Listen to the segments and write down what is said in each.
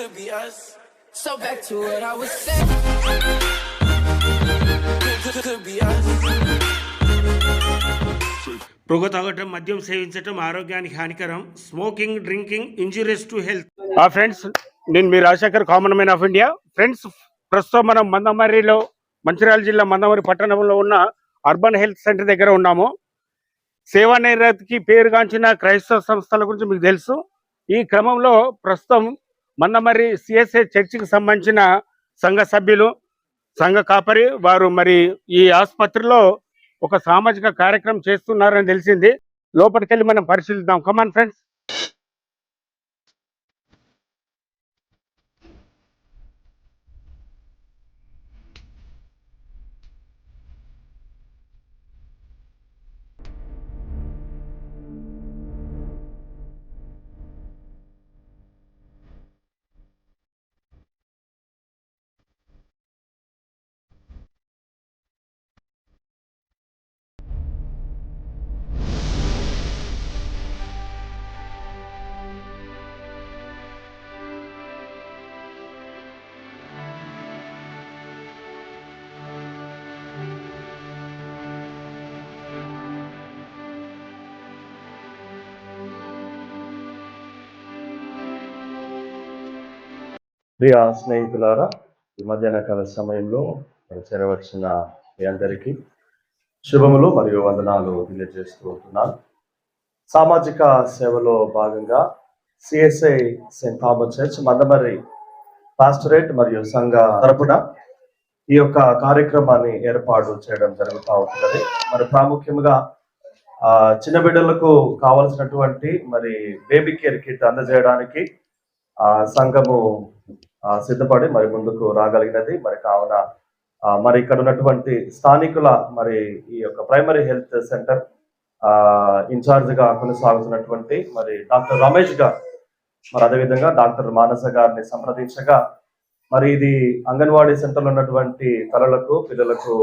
could be us. So back to what I was saying. Could, could, could be us. పొగ తాగటం మద్యం సేవించటం ఆరోగ్యానికి హానికరం smoking drinking injurious to health ఆ ఫ్రెండ్స్ నేను మీ Rajasekhar common man of India friends ప్రస్తుతం మనం మందమర్రిలో మంచిర్యాల జిల్లా మందమర్రి పట్టణంలో ఉన్న అర్బన్ హెల్త్ సెంటర్ దగ్గర ఉన్నాము సేవా నిరతికి పేరుగాంచిన క్రైస్తవ సంస్థల గురించి మీకు తెలుసు ఈ క్రమంలో ప్రస్తుతం మందమర్రి సిఎస్ఏ చర్చికి సంబంధించిన సంఘ సభ్యులు సంఘ కాపరి వారు మరి ఈ ఆసుపత్రిలో ఒక సామాజిక కార్యక్రమం చేస్తున్నారని తెలిసింది. లోపలికి వెళ్ళి మనం పరిశీలిద్దాం. కమాన్ ఫ్రెండ్స్ ప్రియ స్నేహితులారా ఈ మధ్యాహ్న కాల సమయంలో చేరవచ్చిన మీ అందరికీ శుభములు మరియు వందనాలు తెలియజేస్తూ ఉంటున్నాను. సామాజిక సేవలో భాగంగా CSI Saint Thomas church Mandamarri pastorate మరియు సంఘ తరపున ఈ యొక్క కార్యక్రమాన్ని ఏర్పాటు చేయడం జరుగుతూ ఉంటుంది. మరి ప్రాముఖ్యంగా చిన్న బిడ్డలకు కావలసినటువంటి మరి బేబీ కేర్ కిట్ అందజేయడానికి ఆ సంఘము సిద్ధపడి మరి ముందుకు రాగలిగినది. మరి కావున మరి ఇక్కడ ఉన్నటువంటి స్థానికుల మరి ఈ యొక్క ప్రైమరీ హెల్త్ సెంటర్ ఆ కొనసాగుతున్నటువంటి మరి డాక్టర్ రమేష్ గారు మరి అదేవిధంగా డాక్టర్ మానస గారిని సంప్రదించగా మరి ఇది అంగన్వాడీ సెంటర్లో ఉన్నటువంటి తలలకు పిల్లలకు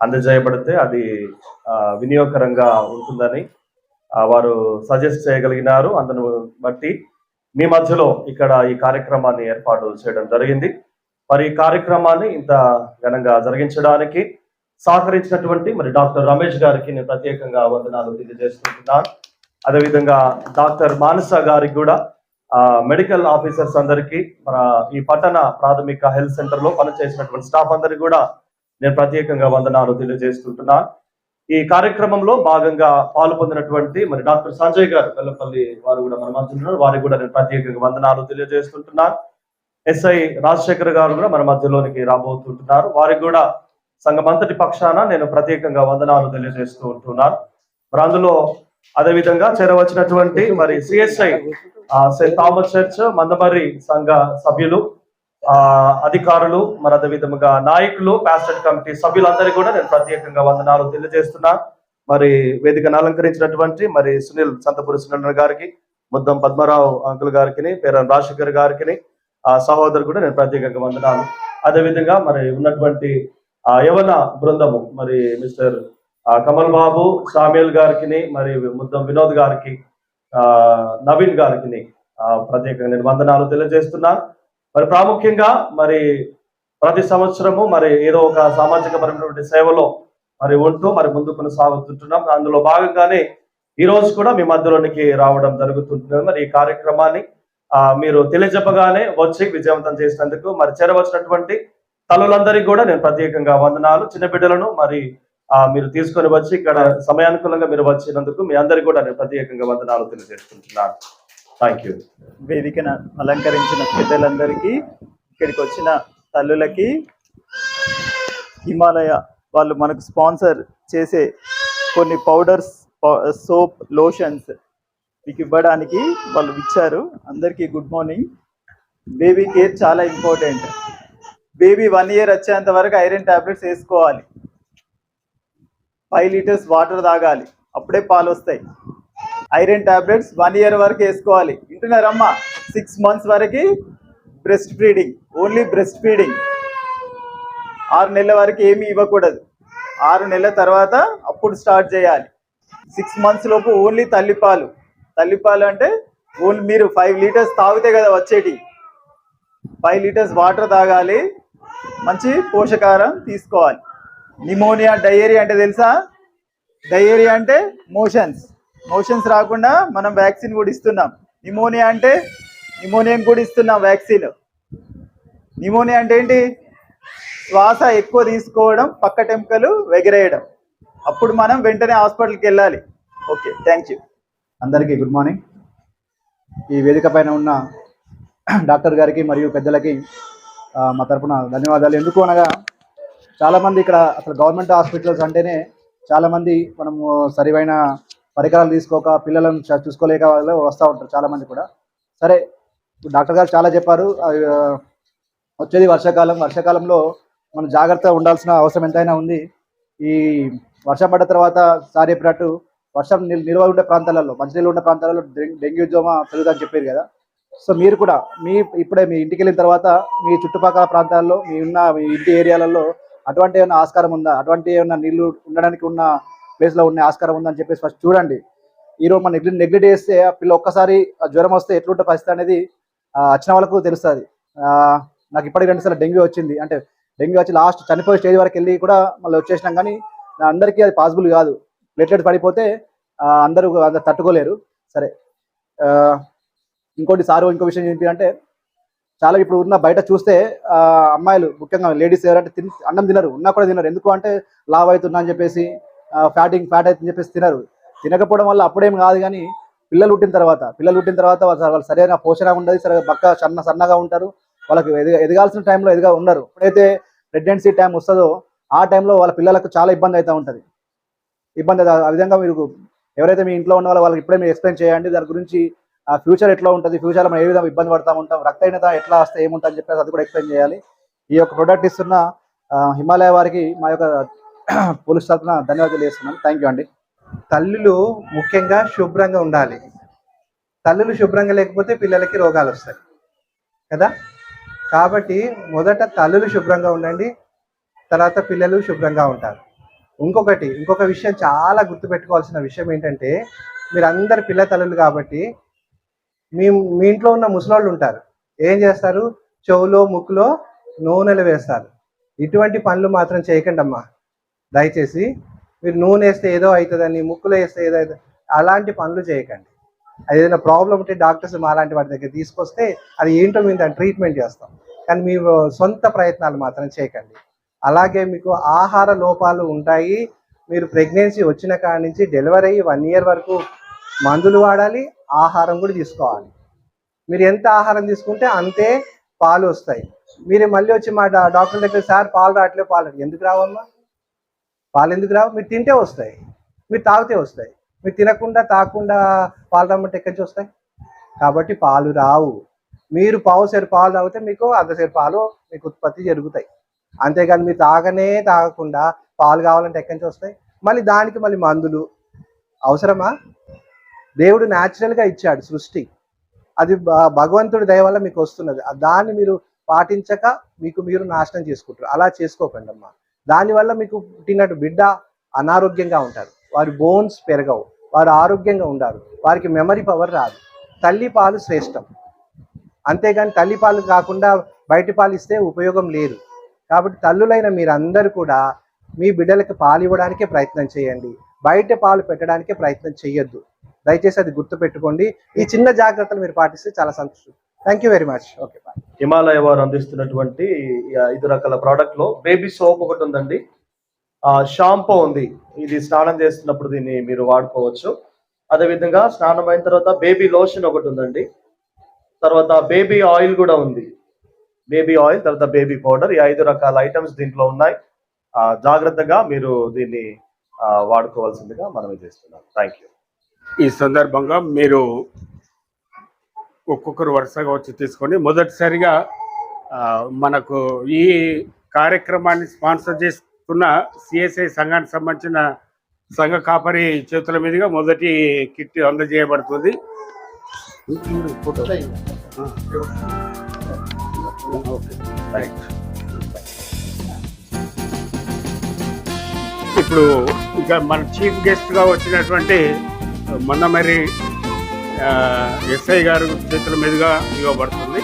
అందజేయబడితే అది వినియోగకరంగా ఉంటుందని వారు సజెస్ట్ చేయగలిగినారు. అందును బట్టి మీ మధ్యలో ఇక్కడ ఈ కార్యక్రమాన్ని ఏర్పాటు చేయడం జరిగింది. మరి ఈ కార్యక్రమాన్ని ఇంత ఘనంగా జరిగించడానికి సహకరించినటువంటి మరి డాక్టర్ రమేష్ గారికి నేను ప్రత్యేకంగా వందనాలు తెలియజేసుకుంటున్నాను. అదేవిధంగా డాక్టర్ మానస గారికి కూడా ఆ, మెడికల్ ఆఫీసర్స్ అందరికీ మన ఈ పట్టణ ప్రాథమిక హెల్త్ సెంటర్లో పనిచేసినటువంటి స్టాఫ్ అందరికీ కూడా నేను ప్రత్యేకంగా వందనాలు తెలియజేస్తుంటున్నాను ఈ కార్యక్రమంలో భాగంగా పాలు పొందినటువంటి మరి డాక్టర్ సంజయ్ గారు వెల్లపల్లి వారు కూడా మన మధ్య ఉన్నారు. వారికి కూడా నేను ప్రత్యేకంగా వందనాలు తెలియజేస్తుంటున్నాను. ఎస్ఐ రాజశేఖర్ గారు కూడా మన మధ్యలోనికి రాబోతుంటున్నారు. వారికి కూడా సంఘమంతటి పక్షాన నేను ప్రత్యేకంగా వందనాలు తెలియజేస్తూ ఉంటున్నాను. మరి అందులో అదేవిధంగా చేరవచ్చినటువంటి మరి CSI Saint Thomas church Mandamarri సంఘ సభ్యులు అధికారులు మరి అదేవిధముగా నాయకులు ప్యాస్టెడ్ కమిటీ సభ్యులందరికీ కూడా నేను ప్రత్యేకంగా వందనాలు తెలియజేస్తున్నా. మరి వేదికను అలంకరించినటువంటి మరి సునీల్ సంతపురి సునీల్ గారికి ముద్దం పద్మరావు అంకుల్ గారికి పేర రాజశేఖర్ గారికి ఆ సహోదరు కూడా నేను ప్రత్యేకంగా వందనాలు. అదేవిధంగా మరి ఉన్నటువంటి ఆ యవన బృందము మరి మిస్టర్ కమల్ బాబు సామ్యుల్ గారికి మరి ముద్దం వినోద్ గారికి నవీన్ గారికి ప్రత్యేకంగా నేను వందనాలు తెలియజేస్తున్నా. మరి ప్రాముఖ్యంగా మరి ప్రతి సంవత్సరము మరి ఏదో ఒక సామాజిక పరమైనటువంటి సేవలో మరి ఉంటూ మరి ముందు కొనసాగుతుంటున్నాం. అందులో భాగంగానే ఈ రోజు కూడా మీ మధ్యలోనికి రావడం జరుగుతుంటుంది. మరి ఈ కార్యక్రమాన్ని మీరు తెలియజెప్పగానే వచ్చి విజయవంతం చేసినందుకు మరి చేరవచ్చినటువంటి తల్లులందరికీ కూడా నేను ప్రత్యేకంగా వందనాలు. చిన్న బిడ్డలను మరి మీరు తీసుకొని వచ్చి ఇక్కడ సమయానుకూలంగా మీరు వచ్చినందుకు మీ అందరికీ కూడా నేను ప్రత్యేకంగా వందనాలు తెలియజేసుకుంటున్నాను. థ్యాంక్ యూ వేదికను అలంకరించిన పెద్దలందరికీ ఇక్కడికి వచ్చిన తల్లులకి హిమాలయ వాళ్ళు మనకు స్పాన్సర్ చేసే కొన్ని పౌడర్స్ సోప్ లోషన్స్ మీకు ఇవ్వడానికి వాళ్ళు ఇచ్చారు. అందరికీ గుడ్ మార్నింగ్. బేబీ కేర్ చాలా ఇంపార్టెంట్. బేబీ వన్ ఇయర్ వచ్చేంత వరకు ఐరన్ టాబ్లెట్స్ వేసుకోవాలి. ఫైవ్ లీటర్స్ వాటర్ తాగాలి. అప్పుడే పాలు వస్తాయి. ఐరన్ టాబ్లెట్స్ వన్ ఇయర్ వరకు వేసుకోవాలి. వింటున్నారమ్మా? సిక్స్ మంత్స్ వరకు breast feeding. Only breast feeding. ఆరు నెలల వరకు ఏమీ ఇవ్వకూడదు. ఆరు నెలల తర్వాత అప్పుడు స్టార్ట్ చేయాలి. సిక్స్ మంత్స్ లోపు ఓన్లీ తల్లిపాలు. తల్లిపాలు అంటే ఓన్లీ మీరు ఫైవ్ లీటర్స్ తాగితే కదా వచ్చేటి. ఫైవ్ లీటర్స్ వాటర్ తాగాలి. మంచి పోషకాహారం తీసుకోవాలి. నిమోనియా డయేరియా అంటే తెలుసా? డయేరియా అంటే మోషన్స్. మోషన్స్ రాకుండా మనం వ్యాక్సిన్ కూడా ఇస్తున్నాం. నిమోనియా అంటే నిమోనియం కూడా ఇస్తున్నాం వ్యాక్సిన్. నిమోనియా అంటే ఏంటి? శ్వాస ఎక్కువ తీసుకోవడం పక్క టెంకలు ఎగిరేయడం అప్పుడు మనం వెంటనే హాస్పిటల్కి వెళ్ళాలి. Okay thank you. అందరికీ గుడ్ మార్నింగ్. ఈ వేదిక పైన ఉన్న డాక్టర్ గారికి మరియు పెద్దలకి మా తరపున ధన్యవాదాలు. ఎందుకు అనగా చాలామంది ఇక్కడ అసలు గవర్నమెంట్ హాస్పిటల్స్ అంటేనే చాలామంది మనము సరివైన పరికరాలు తీసుకోక పిల్లలను చూసుకోలేక వాళ్ళు వస్తూ ఉంటారు చాలామంది కూడా. సరే డాక్టర్ గారు చాలా చెప్పారు. వచ్చేది వర్షాకాలం. వర్షాకాలంలో మనం జాగ్రత్తగా ఉండాల్సిన అవసరం ఎంతైనా ఉంది. ఈ వర్షం పడ్డ తర్వాత సార్ చెప్పినట్టు వర్షం నిల్- నిల్వ ఉండే ప్రాంతాలలో మంచినీళ్ళు ఉండే ప్రాంతాలలో డెంగ్యూ జోమా పెరుగుదని చెప్పారు కదా. సో మీరు కూడా మీ ఇప్పుడే మీ ఇంటికి వెళ్ళిన తర్వాత మీ చుట్టుపక్కల ప్రాంతాల్లో మీ ఉన్న మీ ఇంటి ఏరియాలలో అటువంటి ఏమైనా ఆస్కారం ఉందా? అటువంటి ఏమైనా నీళ్ళు ఉండడానికి ఉన్న ప్లేస్లో ఉన్న ఆస్కారం ఉందని చెప్పేసి ఫస్ట్ చూడండి. ఈరోజు మనం నెగ్లెక్ట్ నెగ్లెక్ట్ చేస్తే ఆ పిల్ల ఒక్కసారి జ్వరం వస్తే ఎట్లుంటే పరిస్థితి అనేది వచ్చిన వాళ్ళకు తెలుస్తుంది. నాకు ఇప్పటికి రెండుసార్లు డెంగ్యూ వచ్చింది. అంటే డెంగ్యూ వచ్చి లాస్ట్ చనిపోయే స్టేజ్ వరకు వెళ్ళి కూడా మళ్ళీ వచ్చేసినాం కానీ అందరికీ అది పాసిబుల్ కాదు. ప్లేట్లెట్ పడిపోతే అందరూ అందరు తట్టుకోలేరు. సరే. ఇంకోటి సారు ఇంకో విషయం ఏంటి అంటే చాలా ఇప్పుడు ఉన్న బయట చూస్తే అమ్మాయిలు ముఖ్యంగా లేడీస్ ఎవరంటే తిని అన్నం తినరు. ఉన్నా కూడా తినరు. ఎందుకు అంటే లావ్ అవుతున్నా అని చెప్పేసి ఫ్యాటింగ్ ఫ్యాట్ అవుతుందని చెప్పేసి తినరు. తినకపోవడం వల్ల అప్పుడేం కాదు కానీ పిల్లలు పుట్టిన తర్వాత పిల్లలు పుట్టిన తర్వాత వాళ్ళు సరైన పోషణ ఉండదు సరే బక్క సన్న సన్నగా ఉంటారు. వాళ్ళకి ఎదగ ఎదగాల్సిన టైంలో ఎదుగా ఉండరు. ఎప్పుడైతే ప్రెగ్నెన్సీ టైం వస్తుందో ఆ టైంలో వాళ్ళ పిల్లలకు చాలా ఇబ్బంది అవుతూ ఉంటుంది. ఇబ్బంది ఆ విధంగా మీరు ఎవరైతే మీ ఇంట్లో ఉన్న వాళ్ళకి ఇప్పుడే మీరు ఎక్స్ప్లెయిన్ చేయండి. దాని గురించి ఆ ఫ్యూచర్ ఎట్లా ఉంటుంది ఫ్యూచర్లో మనం ఏ విధంగా ఇబ్బంది పడతా ఉంటాం రక్తహీనత ఎట్లా వస్తే ఏముంటుంది చెప్పేసి అది కూడా ఎక్స్ప్లెయిన్ చేయాలి. ఈ యొక్క ప్రొడక్ట్ ఇస్తున్న హిమాలయ వారికి మా యొక్క పోలీస్ తరఫున ధన్యవాదాలు చేస్తున్నాను థ్యాంక్ యూ అండి. తల్లులు ముఖ్యంగా శుభ్రంగా ఉండాలి. తల్లులు శుభ్రంగా లేకపోతే పిల్లలకి రోగాలు వస్తాయి. కదా? కాబట్టి మొదట తల్లులు శుభ్రంగా ఉండండి. తర్వాత పిల్లలు శుభ్రంగా ఉంటారు. ఇంకొకటి ఇంకొక విషయం చాలా గుర్తుపెట్టుకోవాల్సిన విషయం ఏంటంటే మీరు అందరు పిల్ల తల్లులు కాబట్టి మీ మీ ఇంట్లో ఉన్న ముసలోళ్ళు ఉంటారు. ఏం చేస్తారు? చెవులో ముక్కులో నూనెలు వేస్తారు. ఇటువంటి పనులు మాత్రం చేయకండి అమ్మా దయచేసి మీరు నూనె వేస్తే ఏదో అవుతుందని ముక్కులో వేస్తే ఏదో అవుతుంది అలాంటి పనులు చేయకండి. అది ఏదైనా ప్రాబ్లం ఉంటే డాక్టర్స్ మా అలాంటి వాటి దగ్గర తీసుకొస్తే అది ఏంటో మేము దాన్ని ట్రీట్మెంట్ చేస్తాం. కానీ మీ సొంత ప్రయత్నాలు మాత్రం చేయకండి. అలాగే మీకు ఆహార లోపాలు ఉంటాయి. మీరు ప్రెగ్నెన్సీ వచ్చిన కాడి నుంచి డెలివరీ అయ్యి వన్ ఇయర్ వరకు మందులు వాడాలి ఆహారం కూడా తీసుకోవాలి. మీరు ఎంత ఆహారం తీసుకుంటే అంతే పాలు వస్తాయి. మీరు మళ్ళీ వచ్చి మా డాక్టర్ దగ్గర సార్ పాలు రావట్లేదు పాలు ఎందుకు రావమ్మా? పాలు ఎందుకు రావు? మీరు తింటే వస్తాయి. మీరు తాగితే వస్తాయి. మీరు తినకుండా తాగకుండా పాలు రమ్మంటే ఎక్కడి నుంచి వస్తాయి? కాబట్టి పాలు రావు. మీరు పావు సేరు పాలు తాగితే మీకు అర్ధసేపు పాలు మీకు ఉత్పత్తి జరుగుతాయి. అంతేగాని మీరు తాగనే తాగకుండా పాలు కావాలంటే ఎక్కడి నుంచి వస్తాయి? మళ్ళీ దానికి మళ్ళీ మందులు. అవసరమా? దేవుడు న్యాచురల్గా ఇచ్చాడు సృష్టి. అది భ- భగవంతుడి దయ వల్ల మీకు వస్తున్నది. దాన్ని మీరు పాటించక మీకు మీరు నాశనం చేసుకుంటారు. అలా చేసుకోకండి అమ్మా దానివల్ల మీకు పుట్టినట్టు బిడ్డ అనారోగ్యంగా ఉంటారు. వారి బోన్స్ పెరగవు. వారు ఆరోగ్యంగా ఉండారు. వారికి మెమరీ పవర్ రాదు. తల్లి పాలు శ్రేష్టం. అంతేగాని తల్లి పాలు కాకుండా బయటి పాలు ఇస్తే ఉపయోగం లేదు. కాబట్టి తల్లులైన మీరందరూ కూడా మీ బిడ్డలకు పాలు ఇవ్వడానికే ప్రయత్నం చేయండి. బయట పాలు పెట్టడానికే ప్రయత్నం చేయొద్దు దయచేసి అది గుర్తుపెట్టుకోండి. ఈ చిన్న జాగ్రత్తలు మీరు పాటిస్తే చాలా సంతోషం. Thank you very much okay bye Himalaya వారు అందిస్తున్నటువంటి ఐదు రకాల ప్రోడక్ట్లో బేబీ సోప్ ఒకటి ఉందండి. ఆ షాంపూ ఉంది. ఇది స్నానం చేస్తున్నప్పుడు దీన్ని మీరు వాడుకోవచ్చు. అదే విధంగా స్నానం అయిన తర్వాత బేబీ లోషన్ ఒకటి ఉందండి. తర్వాత బేబీ ఆయిల్ కూడా ఉంది. బేబీ ఆయిల్ తర్వాత బేబీ పౌడర్ ఈ ఐదు రకాల ఐటమ్స్ దీంట్లో ఉన్నాయి. జాగ్రత్తగా మీరు దీన్ని వాడుకోవాల్సిందిగా మనం చేస్తున్నాం. థ్యాంక్ యూ ఈ సందర్భంగా మీరు ఒక్కొక్కరు వరుసగా వచ్చి తీసుకొని మొదటిసారిగా మనకు ఈ కార్యక్రమాన్ని స్పాన్సర్ చేస్తున్న సిఎస్ఐ సంఘానికి సంబంధించిన సంఘ కాపరి చేతుల మీదుగా మొదటి కిట్ అందజేయబడుతుంది. ఇప్పుడు ఇక మన చీఫ్ గెస్ట్గా వచ్చినటువంటి మందమరి ఎస్ఐ గారు చేతుల మీదుగా ఇవ్వబడుతుంది.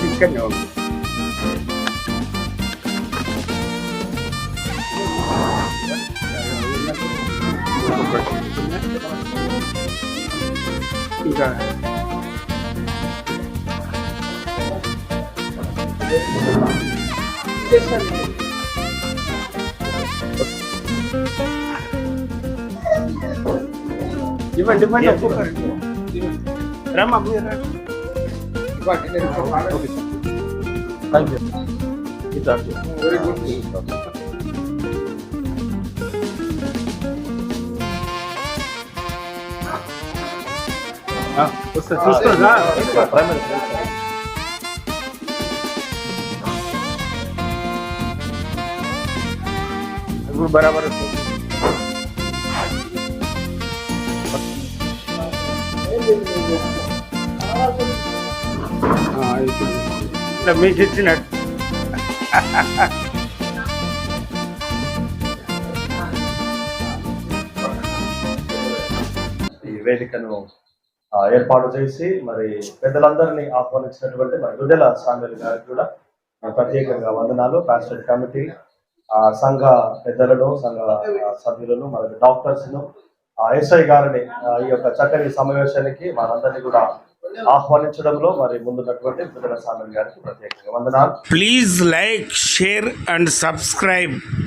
చికెన్ ఉంది ఇంకా ఇవ్వండి ఇవ్వండి ఒక్కొక్కరు రమ్మా మీరు రండి. ఇవ్వండి నేను ఒక మాట థ్యాంక్ యూ ఇట్లా వెరీ గుడ్ వస్తా చూస్తుందా ప్రైమరీ ఇప్పుడు బరాబర్ వస్తుంది ఆ, ఇప్పుడు ఇట్లా మీకు ఇచ్చినట్టు ఈ వేదికను ఆ, ఏర్పాటు చేసి మరి పెద్దలందరినీ ఆహ్వానించినటువంటి మరి దుడ్డెల సాంగలి గారికి కూడా ప్రత్యేకంగా వందనాలు. పాస్టర్ కమిటీ సంఘ పెద్దలను సంఘ సభ్యులను మరి డాక్టర్స్ను ఎస్ఐ గారిని ఈ యొక్క చక్కని సమావేశానికి మనందరినీ కూడా ఆహ్వానించడంలో మరి ముందున్నటువంటి దుడ్డెల సాంగలి గారికి ప్రత్యేకంగా వందనాలు. Please like share and subscribe